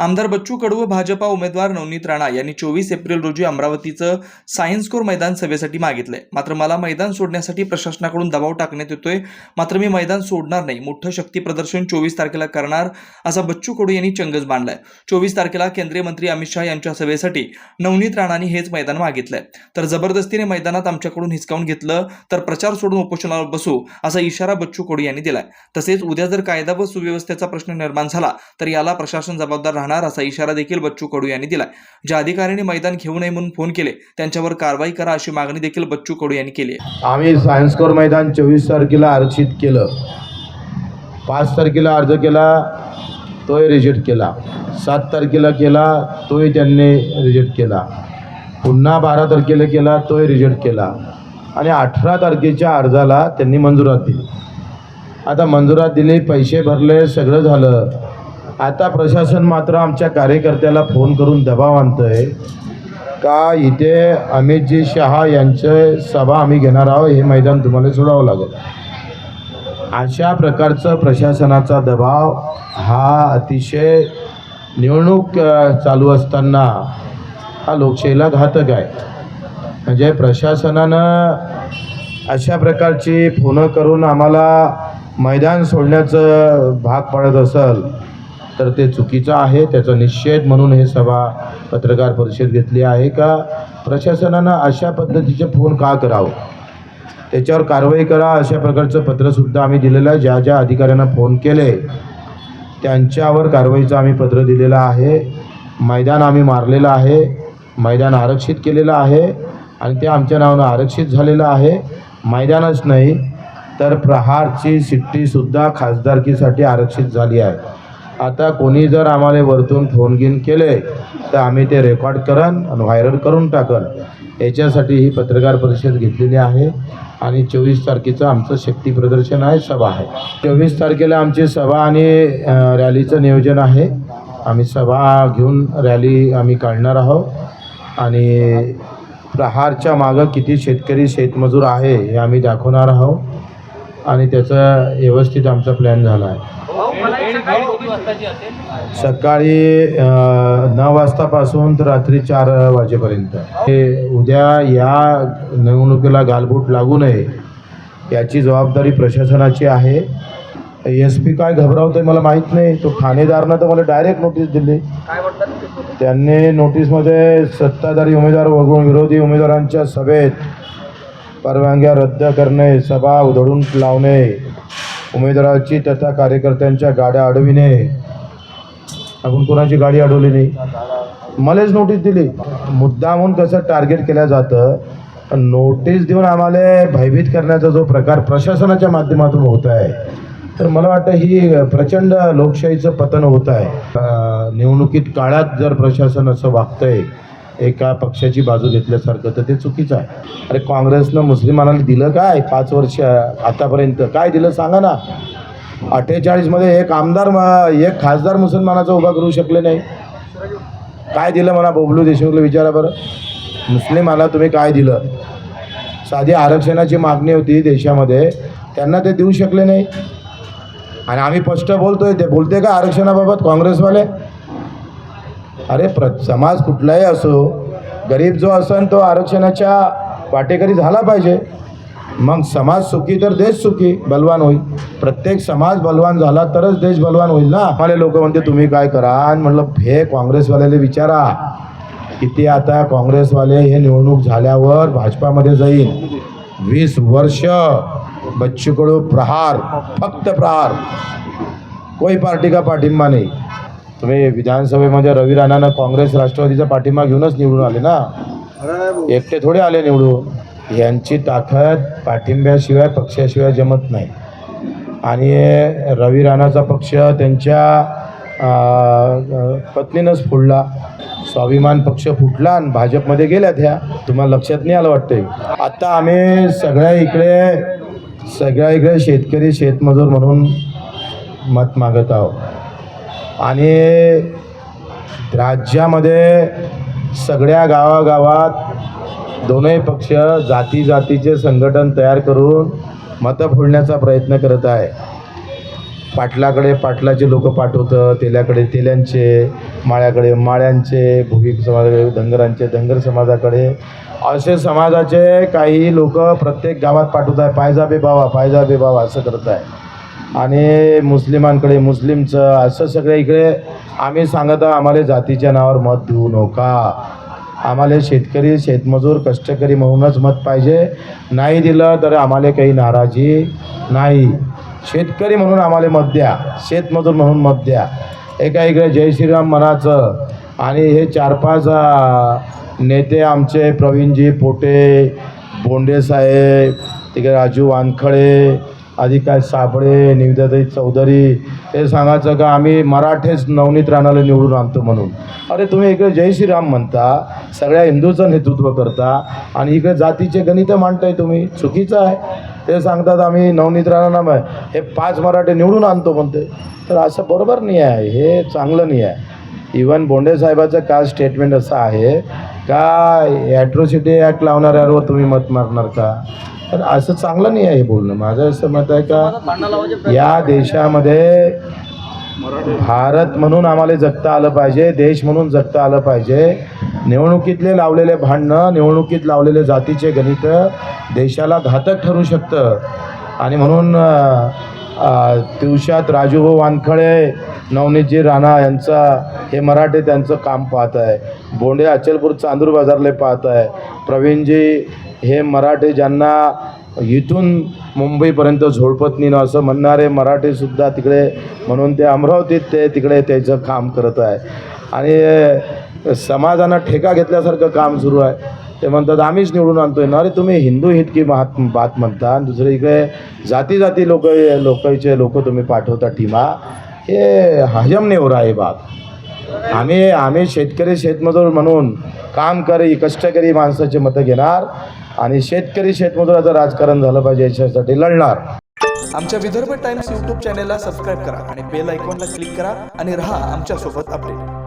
आमदार बच्चू कडू व भाजपा उमेदवार नवनीत राणा यांनी चोवीस एप्रिल रोजी अमरावतीचं सायन्स कोर मैदान सभेसाठी मागितलंय. मात्र मला मैदान सोडण्यासाठी प्रशासनाकडून दबाव टाकण्यात येतोय. मात्र मी मैदान सोडणार नाही. मोठं शक्ती प्रदर्शन चोवीस तारखेला करणार असा बच्चू कडू यांनी चंगच बांधलाय चोवीस तारखेला केंद्रीय मंत्री अमित शहा यांच्या सभेसाठी नवनीत राणांनी हेच मैदान मागितलंय. तर जबरदस्तीने मैदानात आमच्याकडून हिसकावून घेतलं तर प्रचार सोडून उपोषणावर बसू असा इशारा बच्चू कडू यांनी दिलाय. तसेच उद्या जर कायदा व सुव्यवस्थेचा प्रश्न निर्माण झाला तर याला प्रशासन जबाबदार राहणार असा इशारा देखील बच्चू कडू यांनी दिला ज्या अधिकाऱ्यांनी मैदान घेऊ नये म्हणून फोन केले त्यांच्यावर कारवाई करा अशी मागणी देखील बच्चू कडू यांनी केली आम्ही सायन्स कोर मैदान चोवीस तारखेला आरक्षित केलं. पाच तारखेला अर्ज केला तोही रिजेक्ट केला. सात तारखेला केला तोही त्यांनी रिजेक्ट केला. पुन्हा बारा तारखेला केला तोही रिजेक्ट केला. आणि अठरा तारखेच्या अर्जाला त्यांनी मंजुरात दिली. आता मंजुरात दिली पैसे भरले सगळं झालं. आता प्रशासन मात्र आमच्या कार्यकर्त्याला फोन करून दबाव आणतंय. का इथे अमितजी शहा यांचे सभा आम्ही घेणार आहोत हे मैदान तुम्हाला सोडावं लागेल. अशा प्रकारचं प्रशासनाचा दबाव हा अतिशय निवडणूक चालू असताना हा लोकशाहीला घातक आहे. म्हणजे प्रशासनानं अशा प्रकारची फोनं करून आम्हाला मैदान सोडण्याचं भाग पडत असेल तर ते चुकीचं आहे त्याचा निषेध म्हणून हे सभा पत्रकार परिषद घेतली आहे का? प्रशासनानं अशा पद्धतीचे फोन का करावं? त्याच्यावर कारवाई करा अशा प्रकारचं पत्रसुद्धा आम्ही दिलेलं आहे. ज्या ज्या अधिकाऱ्यांना फोन केले त्यांच्यावर कारवाईचं आम्ही पत्र दिलेलं आहे. मैदान आम्ही मारलेलं आहे. मैदान आरक्षित केलेलं आहे आणि ते आमच्या नावानं आरक्षित झालेलं आहे. मैदानच नाही तर प्रहारची सिट्टीसुद्धा खासदारकीसाठी आरक्षित झाली आहे. आता कोणी जर आम्हाला वरतून फोन घेऊन केले तर आम्ही ते रेकॉर्ड करन आणि व्हायरल करून टाकन याच्यासाठी ही पत्रकार परिषद घेतलेली आहे आणि चोवीस तारखेचं आमचं शक्ती प्रदर्शन आहे सभा आहे. चोवीस तारखेला आमची सभा आणि रॅलीचं नियोजन आहे. आम्ही सभा घेऊन रॅली आम्ही काढणार आहोत. आणि प्रहारच्या मागं किती शेतकरी शेतमजूर आहे हे आम्ही दाखवणार आहोत. आणि त्याचा व्यवस्थित आमचा प्लॅन झाला आहे. सकाळी नऊ वाजतापासून तर रात्री चार वाजेपर्यंत. हे उद्या या निवडणुकीला गालबोट लागू नये याची जबाबदारी प्रशासनाची आहे. एस पी काय घबरावतोय मला माहीत नाही. तो ठाणेदारनं तर मला डायरेक्ट नोटीस दिली. त्यांनी नोटीसमध्ये सत्ताधारी उमेदवार वगळून विरोधी उमेदवारांच्या सभेत परवानग्या रद्द करणे सभा उधळून लावणे उमेदवाराची तथा कार्यकर्त्यांच्या गाड्या अडविणे. आपण कोणाची गाडी अडवली नाही? मलाच नोटीस दिली. मुद्दामून कसं टार्गेट केलं जातं. पण नोटीस देऊन आम्हाला भयभीत करण्याचा जो प्रकार प्रशासनाच्या माध्यमातून होत आहे तर मला वाटतं ही प्रचंड लोकशाहीचं पतन होत आहे. निवडणुकीत काळात जर प्रशासन असं वागतंय एका पक्षाची बाजू घेतल्यासारखं तर ते चुकीचं आहे. अरे काँग्रेसनं मुस्लिमांना दिलं काय? पाच वर्ष आतापर्यंत. काय दिलं सांगा ना. अठ्ठेचाळीसमध्ये एक आमदार एक खासदार मुसलमानाचा उभा करू शकले नाही. काय दिलं म्हणा बबलू देशमुखला विचारा बरं. मुस्लिमाला तुम्ही काय दिलं? साधी आरक्षणाची मागणी होती देशामध्ये. त्यांना ते देऊ शकले नाही. आणि आम्ही स्पष्ट बोलतोय ते बोलते का आरक्षणाबाबत काँग्रेसवाले? अरे प्र समाज कुठलाही असो गरीब जो असन तो आरक्षणाच्या वाटेकरी झाला पाहिजे. मग समाज सुखी तर देश सुखी बलवान होईल. प्रत्येक समाज बलवान झाला तरच देश बलवान होईल ना? मला लोक म्हणते तुम्ही काय करा? आणि म्हटलं हे काँग्रेसवाल्याला विचारा. किती आता काँग्रेसवाले हे निवडणूक झाल्यावर भाजपामध्ये जाईल वीस वर्ष बच्चू कडू प्रहार फक्त प्रहार. कोई पार्टी का पाठिंबा नाही? तुम्ही विधानसभेमध्ये रवी राणानं काँग्रेस राष्ट्रवादीचा पाठिंबा घेऊनच निवडून आले ना? एकटे थोडे आले निवडून. यांची ताकद पाठिंब्याशिवाय पक्षाशिवाय जमत नाही. आणि रवी राणाचा पक्ष त्यांच्या पत्नीनंच फोडला. स्वाभिमान पक्ष फुटला आणि भाजपमध्ये गेल्यात ह्या तुम्हाला लक्षात नाही आलं वाटतंय? आता आम्ही सगळ्या इकडे सगळ्या इकडे शेतकरी शेतमजूर म्हणून मत मागत आहोत. आणि राज्यामध्ये सगळ्या गावागावात दोनही पक्ष जाती जातीचे संघटन तयार करून मतं फोडण्याचा प्रयत्न करत आहे. पाटलाकडे पाटलाचे लोक पाठवतं तेल्याकडे तेल्यांचे माळ्याकडे माळ्यांचे भुगी समाजाकडे धनगरांचे धनगर समाजाकडे. असे समाजाचे काही लोक प्रत्येक गावात पाठवत आहे पायजाबे बावा पायजाबे बावा असं करत आहे आणि मुस्लिमांकडे मुस्लिमचं असं सगळं इकडे आम्ही सांगत आहोत आम्हाला जातीच्या नावावर मत देऊ नका. आम्हाला शेतकरी शेतमजूर कष्टकरी म्हणूनच मत पाहिजे. नाही दिलं तर आम्हाला काही नाराजी नाही. शेतकरी म्हणून आम्हाला मत द्या. शेतमजूर म्हणून मत द्या. एका इकडे जय श्रीराम म्हणाचं आणि हे चार पाच नेते आमचे प्रवीणजी पोटे बोंडे साहेब तिकडे राजू वानखळे आधी काय साबळे निविदाताई चौधरी हे सांगायचं का आम्ही मराठेच नवनीत राणाला निवडून आणतो म्हणून. अरे तुम्ही इकडे जय श्रीराम म्हणता सगळ्या हिंदूचं नेतृत्व करता आणि इकडे जातीचे गणित मांडताय तुम्ही चुकीचं आहे. ते सांगतात आम्ही नवनीत राणा हे पाच मराठे निवडून आणतो म्हणते. तर असं बरोबर नाही आहे हे चांगलं नाही आहे. इवन बोंडे साहेबाचं स्टेटमेंट असं आहे का ॲट्रोसिटी ॲक्ट लावणाऱ्यावर तुम्ही मत मारणार का? तर असं चांगलं नाही आहे हे बोलणं. माझं असं मत आहे का या देशामध्ये भारत म्हणून आम्हाला जगता आलं पाहिजे देश म्हणून जगता आलं पाहिजे. निवडणुकीतले लावलेले भांडणं निवडणुकीत लावलेले जातीचे गणित देशाला घातक ठरू शकतं. आणि म्हणून दिवसात राजूभाऊ वानखळे नवनीतजी राणा यांचा हे मराठे त्यांचं काम पाहत आहे. बोंडे अचलपूर चांदूर बाजारले पाहत आहे. प्रवीणजी हे मराठे ज्यांना इथून मुंबईपर्यंत झोडपत्नीनं असं म्हणणारे मराठीसुद्धा तिकडे म्हणून ते अमरावतीत ते तिकडे त्याचं काम करत आहे. आणि समाजानं ठेका घेतल्यासारखं काम सुरू आहे. ते म्हणतात आम्हीच निवडून आणतोय. ना अरे तुम्ही हिंदू हित की महात बात म्हणता. आणि दुसरे इकडे जाती जाती लोक लोकांचे लोक तुम्ही पाठवता टीमा. हे हजम नेवरा आहे रहा हे आम्ही आम्ही शेतकरी शेतमजूर म्हणून काम करी कष्टकरी माणसाचे मतं घेणार. आणि शेतकरी शेतमजुराचं राजकारण झालं पाहिजे याच्यासाठी लढणार. आमच्या विदर्भ टाइम्स यूट्यूब चॅनेलला सबस्क्राईब करा आणि बेल आयकॉनला क्लिक करा आणि राहा आमच्यासोबत अपडेट.